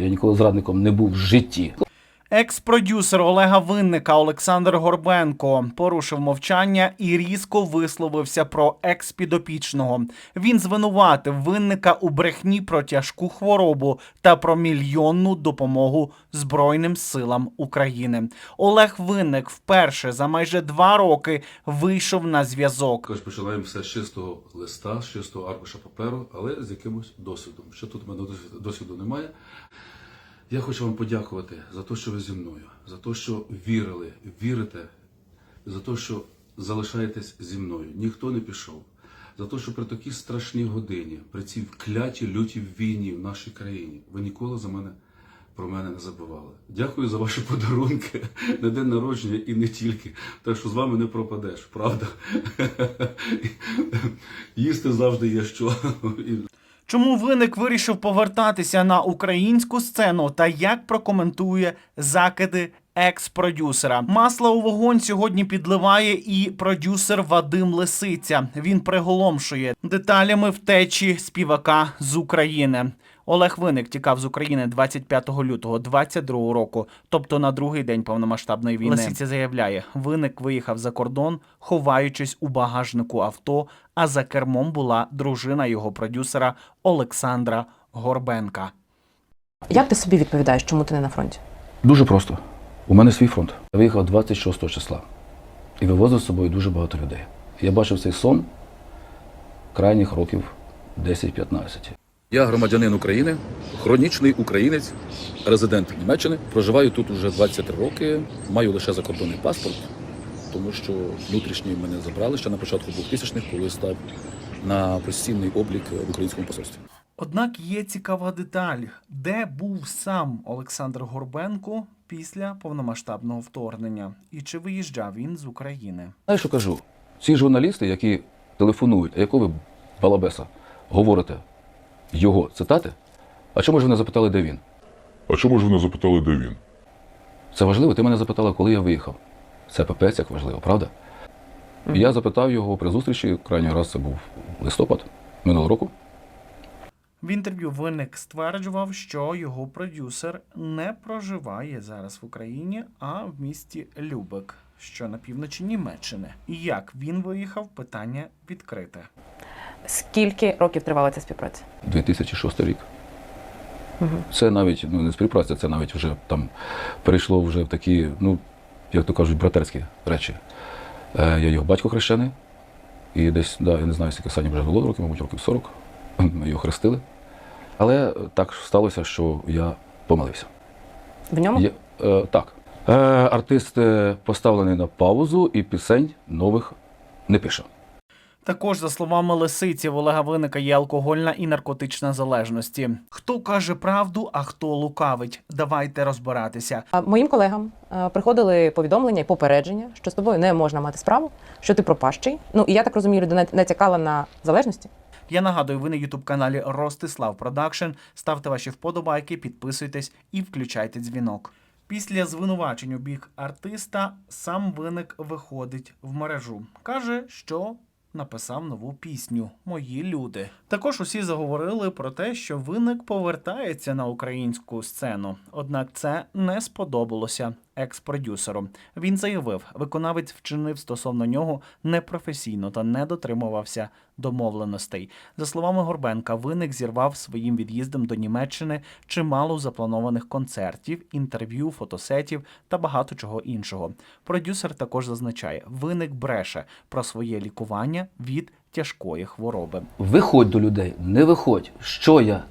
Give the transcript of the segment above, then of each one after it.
Я ніколи зрадником не був в житті. Екс-продюсер Олега Винника Олександр Горбенко порушив мовчання і різко висловився про екс-підопічного. Він звинуватив винника у брехні про тяжку хворобу та про мільйонну допомогу Збройним силам України. Олег Винник вперше за майже два роки вийшов на зв'язок. Починаємо все з чистого листа, з чистого аркуша паперу, але з якимось досвідом. Що тут у мене досвіду немає. Я хочу вам подякувати за те, що ви зі мною, за те, що вірили, вірите, за те, що залишаєтесь зі мною. Ніхто не пішов. За те, що при такій страшній годині, при цій вклятій лютій війні в нашій країні, ви ніколи за мене про мене не забували. Дякую за ваші подарунки на день народження і не тільки. Так що з вами не пропадеш, правда? Їсти завжди є що. Чому виник вирішив повертатися на українську сцену та як прокоментує закиди екс-продюсера? Масло у вогонь сьогодні підливає і продюсер Вадим Лисиця. Він приголомшує деталями втечі співака з України. Олег Виник тікав з України 25 лютого 22 року, тобто на другий день повномасштабної війни. Лисиця заявляє, виник виїхав за кордон, ховаючись у багажнику авто. А за кермом була дружина його продюсера Олександра Горбенка. Як ти собі відповідаєш, чому ти не на фронті? Дуже просто. У мене свій фронт. Я виїхав 26 числа і вивозив з собою дуже багато людей. Я бачив цей сон крайніх років 10-15. Я громадянин України, хронічний українець, резидент Німеччини. Проживаю тут уже 23 роки. Маю лише закордонний паспорт, тому що внутрішній мене забрали ще на початку 2000-х, коли став на постійний облік в українському посольстві. Однак є цікава деталь, де був сам Олександр Горбенко після повномасштабного вторгнення, і чи виїжджав він з України. Знаєш, що кажу? Ці журналісти, які телефонують, а якого ви балабеса говорите його цитати, а чому ж ви не запитали, де він? А чому ж ви не запитали, де він? Це важливо. Ти мене запитала, коли я виїхав. Це пипець як важливо, правда? Я запитав його при зустрічі, крайній раз це був листопад минулого року. В інтерв'ю виник стверджував, що його продюсер не проживає зараз в Україні, а в місті Любек, що на півночі Німеччини. І як він виїхав, питання відкрите. Скільки років тривала ця співпраця? 2006 рік. Це навіть ну, не співпраця, це навіть вже там перейшло вже в такі, ну, як то кажуть, братерські речі. Е, я його батько хрещений, і десь, да, я не знаю, скільки Сані вже було років, мабуть, років 40. Ми його хрестили. Але так сталося, що я помилився. В ньому? Є, е, так. Е, артист е, поставлений на паузу і пісень нових не пише. Також, за словами Лисиці, в Олега Виника є алкогольна і наркотична залежності. Хто каже правду, а хто лукавить? Давайте розбиратися. Моїм колегам е, приходили повідомлення і попередження, що з тобою не можна мати справу, що ти пропащий. Ну і я так розумію, людина не цікава на залежності. Я нагадую, ви на ютуб каналі Ростислав Продакшн. Ставте ваші вподобайки, підписуйтесь і включайте дзвінок. Після звинувачень у бік артиста сам виник виходить в мережу. каже, що написав нову пісню Мої люди. Також усі заговорили про те, що виник повертається на українську сцену. Однак це не сподобалося екс-продюсеру. Він заявив, виконавець вчинив стосовно нього непрофесійно та не дотримувався домовленостей. За словами Горбенка, виник зірвав своїм від'їздом до Німеччини чимало запланованих концертів, інтерв'ю, фотосетів та багато чого іншого. Продюсер також зазначає, виник бреше про своє лікування від тяжкої хвороби. Виходь до людей, не виходь. Що я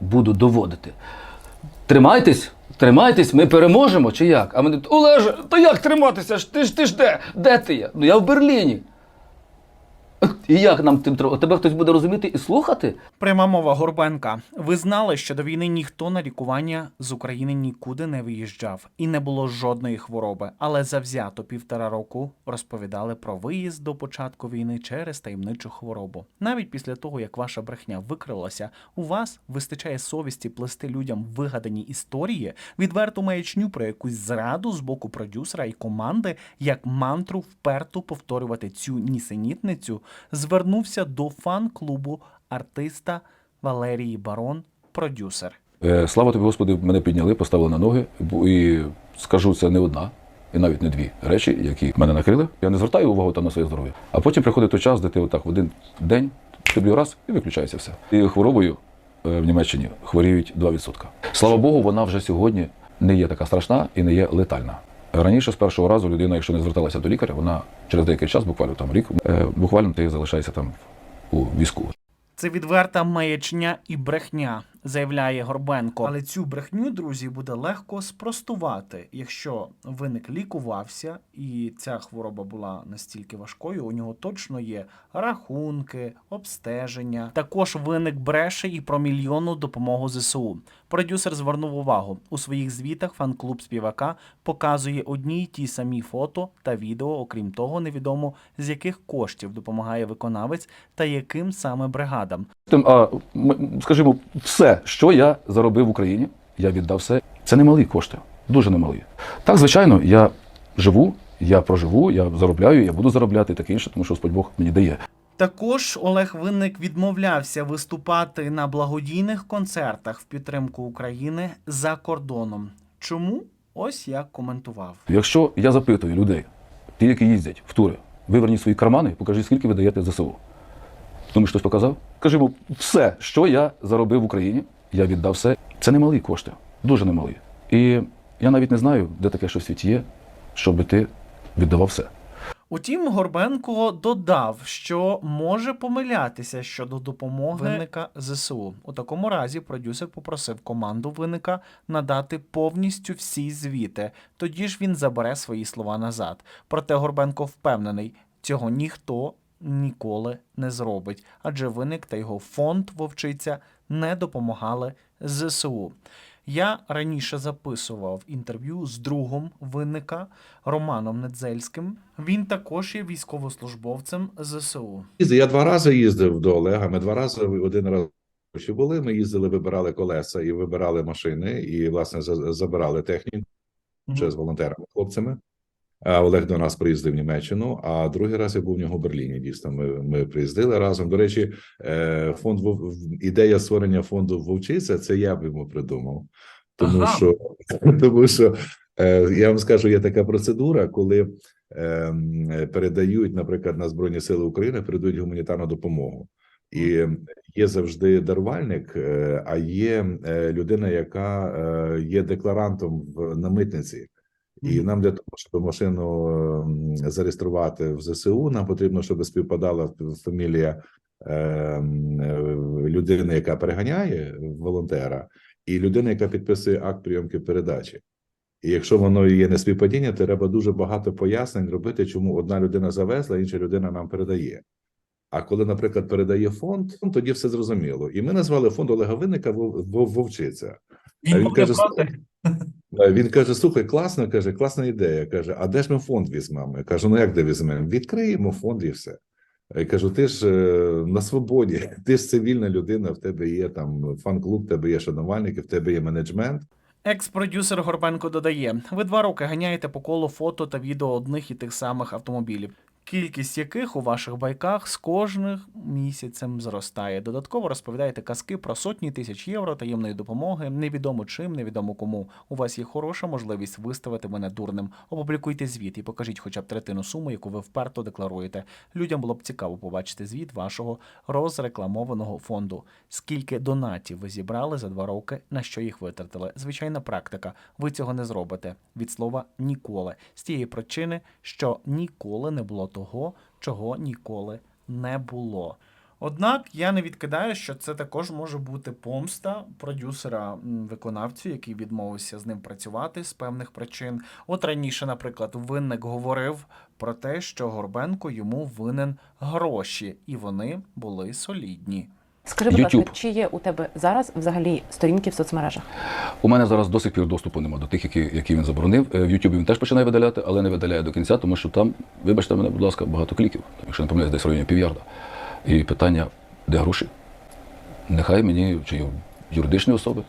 буду доводити? Тримайтесь, тримайтесь, ми переможемо чи як? А мене Олеже, та як триматися? Ти ж ти ж де? Де ти є? Ну я в Берліні. І як нам тим треба? Тебе хтось буде розуміти і слухати? Пряма мова Горбенка. Ви знали, що до війни ніхто на лікування з України нікуди не виїжджав і не було жодної хвороби. Але завзято півтора року розповідали про виїзд до початку війни через таємничу хворобу. Навіть після того, як ваша брехня викрилася, у вас вистачає совісті плести людям вигадані історії, відверту маячню про якусь зраду з боку продюсера і команди, як мантру вперто повторювати цю нісенітницю, звернувся до фан-клубу артиста Валерії Барон, продюсер. Е, Слава тобі, Господи, мене підняли, поставили на ноги. І скажу, це не одна, і навіть не дві речі, які мене накрили. Я не звертаю увагу там на своє здоров'я. А потім приходить той час, де ти отак в один день тобі раз і виключається все. І хворобою е, в Німеччині хворіють 2%. Слава Богу, вона вже сьогодні не є така страшна і не є летальна. Раніше з першого разу людина, якщо не зверталася до лікаря, вона через деякий час, буквально там рік, е, буквально ти залишаєшся там у візку. Це відверта маячня і брехня, заявляє Горбенко. Але цю брехню, друзі, буде легко спростувати, якщо виник лікувався, і ця хвороба була настільки важкою, у нього точно є рахунки, обстеження. Також виник бреше і про мільйонну допомогу ЗСУ. Продюсер звернув увагу у своїх звітах. Фан-клуб співака показує одні й ті самі фото та відео. Окрім того, невідомо з яких коштів допомагає виконавець та яким саме бригадам. Тим, а скажімо, все, що я заробив в Україні, я віддав все. Це немалі кошти, дуже немалі. Так, звичайно, я живу, я проживу, я заробляю, я буду заробляти і таке інше, тому що Господь Бог мені дає. Також Олег Винник відмовлявся виступати на благодійних концертах в підтримку України за кордоном. Чому? Ось як коментував. Якщо я запитую людей, ті, які їздять в тури, виверніть свої кармани, покажіть, скільки ви даєте ЗСУ. Думаєш, хтось показав? Скажімо, все, що я заробив в Україні, я віддав все. Це немалі кошти, дуже немалі. І я навіть не знаю, де таке що в світі є, щоб ти віддавав все. Утім, Горбенко додав, що може помилятися щодо допомоги винника ЗСУ. У такому разі продюсер попросив команду винника надати повністю всі звіти. Тоді ж він забере свої слова назад. Проте Горбенко впевнений, цього ніхто ніколи не зробить, адже виник та його фонд Вовчиця не допомагали ЗСУ. Я раніше записував інтерв'ю з другом винника Романом Недзельським. Він також є військовослужбовцем ЗСУ. Я два рази їздив до Олега. Ми два рази один раз ще були. Ми їздили, вибирали колеса і вибирали машини, і власне за- забирали техніку ще з волонтерами, хлопцями. А Олег до нас приїздив в Німеччину. А другий раз я був в нього в Берліні. Дійсно, ми, ми приїздили разом. До речі, е, фонд ідея створення фонду Вовчиця це я б йому придумав, тому Ага. що тому що е, я вам скажу, є така процедура, коли ем, е, передають, наприклад, на Збройні Сили України передають гуманітарну допомогу. І є завжди дарувальник, е, а є е, людина, яка е, є декларантом в на митниці. І нам для того, щоб машину ем, зареєструвати в ЗСУ, нам потрібно, щоб співпадала фамілія ем, е, людини, яка переганяє волонтера, і людина, яка підписує акт прийомки передачі. І якщо воно є неспівпадіння, то треба дуже багато пояснень робити, чому одна людина завезла, інша людина нам передає. А коли, наприклад, передає фонд, ну, тоді все зрозуміло. І ми назвали фонд Олега Винника Вов- Вов- Вовчиця. А він каже, Він каже: слухай, класно, каже, класна ідея. Каже, а де ж ми фонд візьмемо? Я кажу, ну як де візьмемо? Відкриємо фонд і все. Я кажу, ти ж е, на свободі, ти ж цивільна людина, в тебе є там фан-клуб, в тебе є шанувальники, в тебе є менеджмент. Екс-продюсер Горбенко додає: ви два роки ганяєте по колу фото та відео одних і тих самих автомобілів. Кількість яких у ваших байках з кожним місяцем зростає. Додатково розповідаєте казки про сотні тисяч євро таємної допомоги, невідомо чим, невідомо кому. У вас є хороша можливість виставити мене дурним. Опублікуйте звіт і покажіть хоча б третину суми, яку ви вперто декларуєте. Людям було б цікаво побачити звіт вашого розрекламованого фонду. Скільки донатів ви зібрали за два роки, на що їх витратили? Звичайна практика. Ви цього не зробите. Від слова ніколи. З тієї причини, що ніколи не було того, чого ніколи не було. Однак я не відкидаю, що це також може бути помста продюсера виконавцю, який відмовився з ним працювати з певних причин. От раніше, наприклад, винник говорив про те, що Горбенко йому винен гроші, і вони були солідні. Скажи, будь ласка, чи є у тебе зараз взагалі сторінки в соцмережах? У мене зараз до сих пір доступу немає до тих, які, які він заборонив. Е, В Ютубі він теж починає видаляти, але не видаляє до кінця, тому що там, вибачте мене, будь ласка, багато кліків, якщо не помиляюсь, десь в районі півярда. І питання, де гроші? Нехай мені, чи юридичні особи,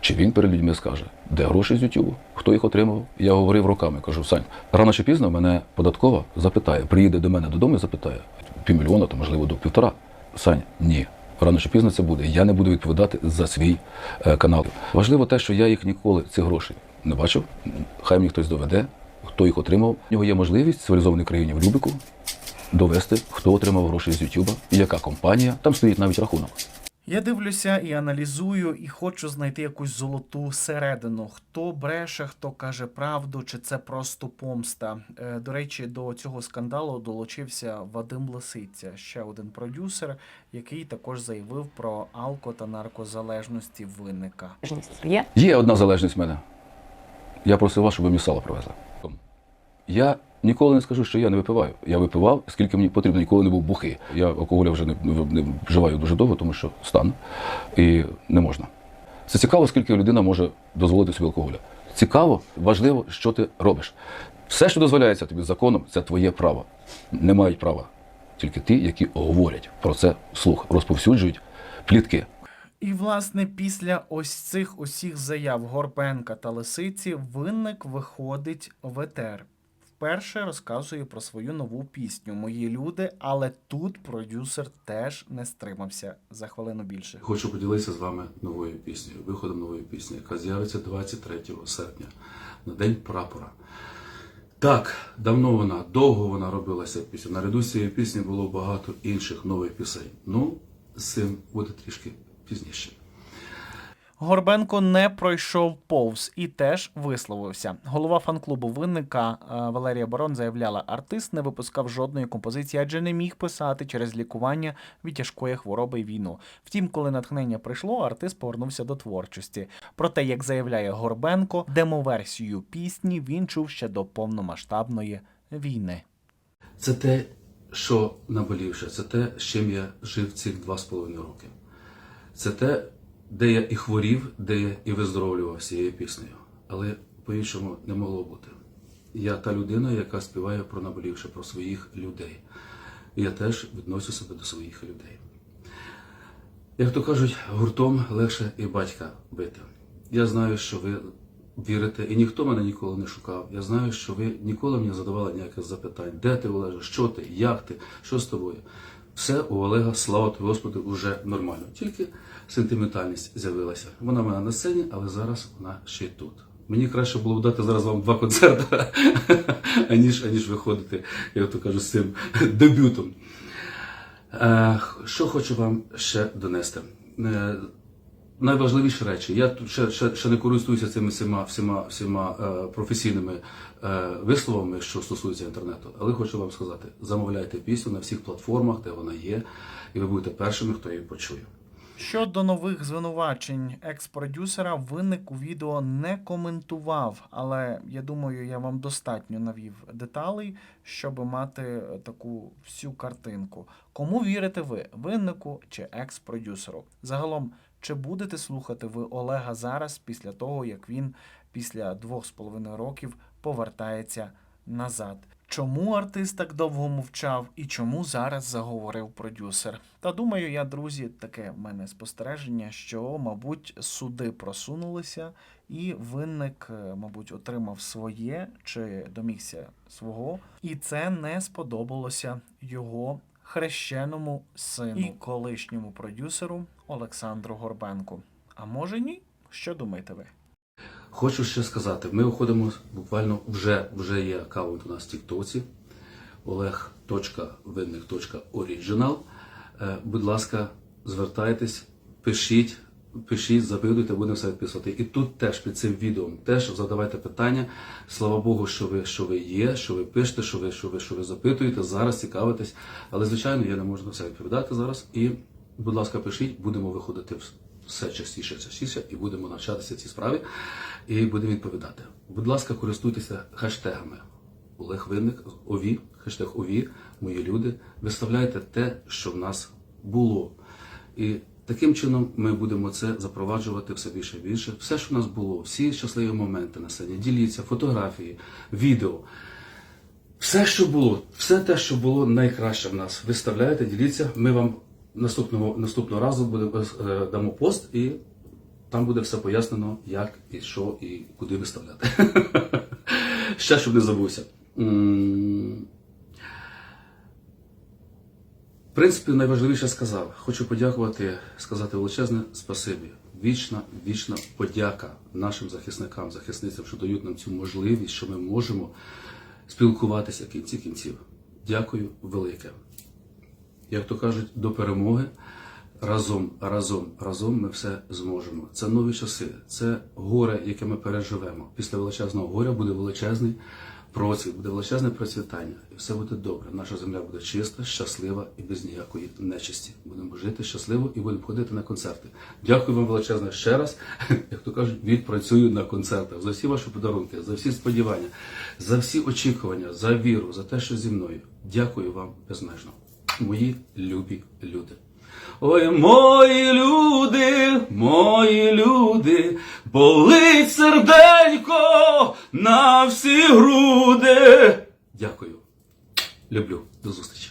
чи він перед людьми скаже, де гроші з Ютубу, хто їх отримав. Я говорив роками, кажу, Сань, рано чи пізно мене податкова запитає, приїде до мене додому і запитає, півмільйона, то можливо до півтора. Сань, ні. Рано чи пізно це буде. Я не буду відповідати за свій е, канал. Важливо те, що я їх ніколи ці гроші не бачив. Хай мені хтось доведе, хто їх отримав. У нього є можливість в цивілізованій країні в Любику довести, хто отримав гроші з Ютуба яка компанія. Там стоїть навіть рахунок. Я дивлюся і аналізую, і хочу знайти якусь золоту середину. Хто бреше, хто каже правду, чи це просто помста. Е, До речі, до цього скандалу долучився Вадим Лисиця, ще один продюсер, який також заявив про алко та наркозалежності винника. Є? Є одна залежність в мене. Я просив вас, щоб ви мені сало привезли. Я ніколи не скажу, що я не випиваю. Я випивав, скільки мені потрібно, ніколи не був бухий. Я алкоголя вже не, не вживаю дуже довго, тому що стан і не можна. Це цікаво, скільки людина може дозволити собі алкоголя. Цікаво, важливо, що ти робиш. Все, що дозволяється тобі законом, це твоє право. Не мають права тільки ті, які говорять про це вслух, розповсюджують плітки. І, власне, після ось цих усіх заяв Горбенка та Лисиці винник виходить в етер. Вперше розказує про свою нову пісню Мої люди, але тут продюсер теж не стримався за хвилину більше. Хочу поділитися з вами новою піснею, виходом нової пісні, яка з'явиться 23 серпня на День прапора. Так, давно вона, довго вона робилася пісня. Наряду з цією піснею було багато інших нових пісень. Ну, з цим буде трішки пізніше. Горбенко не пройшов повз і теж висловився. Голова фан-клубу винника е, Валерія Барон заявляла, артист не випускав жодної композиції, адже не міг писати через лікування від тяжкої хвороби і війну. Втім, коли натхнення прийшло, артист повернувся до творчості. Проте, як заявляє Горбенко, демоверсію пісні він чув ще до повномасштабної війни. Це те, що наболівше, це те, з чим я жив цих два з половиною роки. Це те, де я і хворів, де я і виздоровлював цією піснею. Але по-іншому не могло бути. Я та людина, яка співає про наболівше, про своїх людей. Я теж відношу себе до своїх людей. Як то кажуть, гуртом легше і батька бити. Я знаю, що ви вірите, і ніхто мене ніколи не шукав. Я знаю, що ви ніколи мені задавали ніяких запитань. Де ти, Олеже, що ти, як ти, що з тобою? Все у Олега, слава тобі, Господи, уже нормально. Тільки сентиментальність з'явилася. Вона в мене на сцені, але зараз вона ще й тут. Мені краще було б дати зараз вам два концерти, аніж, аніж виходити, як то кажу, з цим дебютом. Е, Що хочу вам ще донести? Найважливіші речі. Я тут ще, ще, ще не користуюся цими всіма, всіма, всіма е, професійними е, висловами, що стосуються інтернету, але хочу вам сказати: замовляйте пісню на всіх платформах, де вона є, і ви будете першими, хто її почує. Щодо нових звинувачень екс-продюсера, винник у відео не коментував, але я думаю, я вам достатньо навів деталей, щоб мати таку всю картинку. Кому вірите ви, виннику чи екс-продюсеру? Загалом, чи будете слухати ви Олега зараз після того, як він після двох з половиною років повертається назад? Чому артист так довго мовчав і чому зараз заговорив продюсер? Та думаю, я, друзі, таке в мене спостереження, що, мабуть, суди просунулися, і винник, е, мабуть, отримав своє чи домігся свого, і це не сподобалося його хрещеному сину і колишньому продюсеру Олександру Горбенку. А може ні? Що думаєте ви? Хочу ще сказати, ми виходимо буквально вже, вже є аккаунт у нас в Тіктоці oleg.vinник.original. Е, Будь ласка, звертайтесь, пишіть, пишіть, запитуйте, будемо все відписувати. І тут теж під цим відео теж задавайте питання. Слава Богу, що ви, що ви є, що ви пишете, що ви, що ви, що ви запитуєте, зараз цікавитесь. Але, звичайно, я не можу на все відповідати зараз. І, будь ласка, пишіть, будемо виходити все частіше, частіше, і будемо навчатися цій справі, і будемо відповідати. Будь ласка, користуйтеся хештегами. Олег Винник, ОВІ, хештег ОВІ, мої люди. Виставляйте те, що в нас було. І таким чином ми будемо це запроваджувати все більше і більше. Все, що в нас було, всі щасливі моменти на сцені, діліться, фотографії, відео. Все, що було, все те, що було найкраще в нас, виставляйте, діліться. Ми вам наступного, наступного разу буде, е, дамо пост, і там буде все пояснено, як і що, і куди виставляти. Ще, щоб не забувся. М, принципі, найважливіше сказав. Хочу подякувати, сказати величезне спасибі. Вічна, вічна подяка нашим захисникам, захисницям, що дають нам цю можливість, що ми можемо спілкуватися в кінці кінців. Дякую велике. Як то кажуть, до перемоги разом, разом, разом ми все зможемо. Це нові часи, це горе, яке ми переживемо. Після величезного горя буде величезний процвіт, буде величезне процвітання, і все буде добре. Наша земля буде чиста, щаслива і без ніякої нечисті. Будемо жити щасливо і будемо ходити на концерти. Дякую вам величезне ще раз. Як то кажуть, відпрацюю на концертах за всі ваші подарунки, за всі сподівання, за всі очікування, за віру, за те, що зі мною. Дякую вам безмежно, мої любі люди. Ой, мої люди, мої люди, болить серденько на всі груди. Дякую. Люблю. До зустрічі.